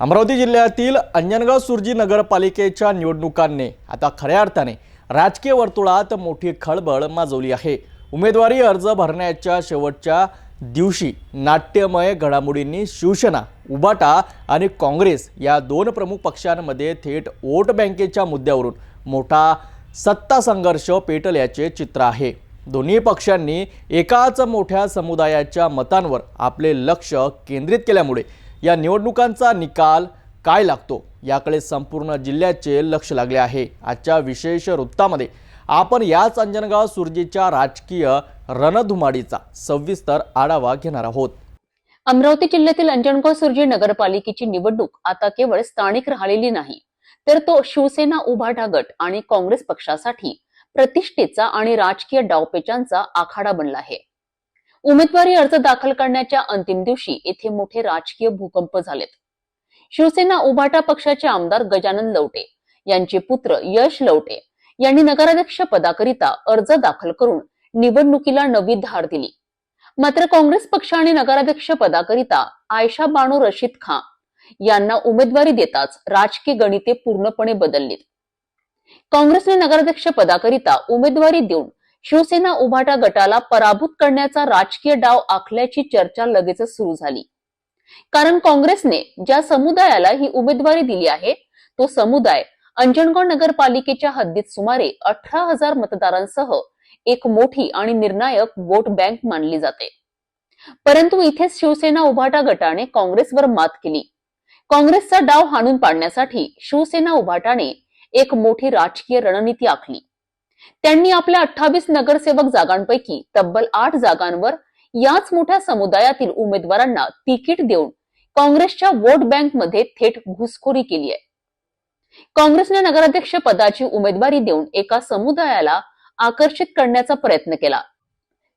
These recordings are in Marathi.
अमरावती जिल्ह्यातील अंजनगाव सुरजी नगरपालिकेच्या निवडणुकांनी आता खऱ्या अर्थाने राजकीय वर्तुळात मोठी खळबळ माजवली आहे. उमेदवारी अर्ज भरण्याच्या शेवटच्या दिवशी नाट्यमय घडामोडींनी शिवसेना उबाटा आणि काँग्रेस या दोन प्रमुख पक्षांमध्ये थेट वोट बँकेच्या मुद्द्यावरून मोठा सत्ता संघर्ष पेटल्याचे चित्र आहे. दोन्ही पक्षांनी एकाच मोठ्या समुदायाच्या मतांवर आपले लक्ष केंद्रित केल्यामुळे या निवडणुकांचा निकाल काय लागतो याकडे संपूर्ण जिल्ह्याचे लक्ष लागले आहे. आजच्या विशेष वृत्तामध्ये आपण याच अंजनगाव सुरजीच्या राजकीय रणधुमाडीचा सविस्तर आढावा घेणार आहोत. अमरावती जिल्ह्यातील अंजनगाव सुरजी नगरपालिकेची निवडणूक आता केवळ स्थानिक राहिलेली नाही तर तो शिवसेना उभाटा गट आणि काँग्रेस पक्षासाठी प्रतिष्ठेचा आणि राजकीय डावपेचांचा आखाडा बनला आहे. उमेदवारी अर्ज दाखल करण्याच्या अंतिम दिवशी येथे मोठे राजकीय भूकंप झालेत. शिवसेना उभाटा पक्षाचे आमदार गजानन लवटे यांचे पुत्र यश लवटे यांनी नगराध्यक्ष पदाकरिता अर्ज दाखल करून निवडणुकीला नवी धार दिली. मात्र काँग्रेस पक्ष आणि नगराध्यक्ष पदाकरिता आयशा बानो रशीद खान यांना उमेदवारी देताच राजकीय गणिते पूर्णपणे बदललीत. काँग्रेसने नगराध्यक्ष पदाकरिता उमेदवारी देऊन शिवसेना उभाटा गटाला पराभूत करण्याचा राजकीय डाव आखल्याची चर्चा लगेचच सुरू झाली. कारण काँग्रेसने ज्या समुदायाला ही उमेदवारी दिली आहे तो समुदाय अंजनगाव नगरपालिकेच्या हद्दीत सुमारे अठरा हजार मतदारांसह एक मोठी आणि निर्णायक वोट बँक मानली जाते. परंतु इथेच शिवसेना उभाटा गटाने काँग्रेसवर मात केली. काँग्रेसचा डाव हाणून पाडण्यासाठी शिवसेना उभाटाने एक मोठी राजकीय रणनीती आखली. त्यांनी आपल्या अठ्ठावीस नगरसेवक जागांपैकी तब्बल आठ जागांवर याच मोठ्या समुदायातील उमेदवारांना तिकीट देऊन काँग्रेसच्या वोट बँकमध्ये थेट घुसखोरी केली आहे. काँग्रेसने नगराध्यक्ष पदाची उमेदवारी देऊन एका समुदायाला आकर्षित करण्याचा प्रयत्न केला.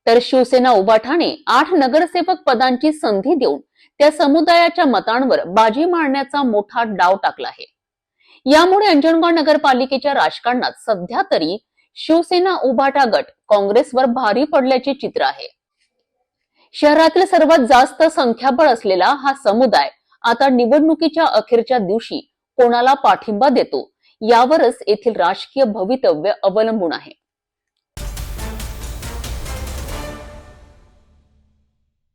तर शिवसेना उभाठाने आठ नगरसेवक पदांची संधी देऊन त्या समुदायाच्या मतांवर बाजी मारण्याचा मोठा डाव टाकला आहे. यामुळे अंजनगाव नगरपालिकेच्या राजकारणात सध्या तरी शिवसेना उभाटा गट काँग्रेसवर भारी पडल्याचे चित्र आहे. शहरातील सर्वात जास्त संख्याबळ असलेला हा समुदाय आता निवडणुकीच्या अखेरच्या दिवशी कोणाला पाठिंबा देतो यावरच येथील राजकीय भवितव्य अवलंबून आहे.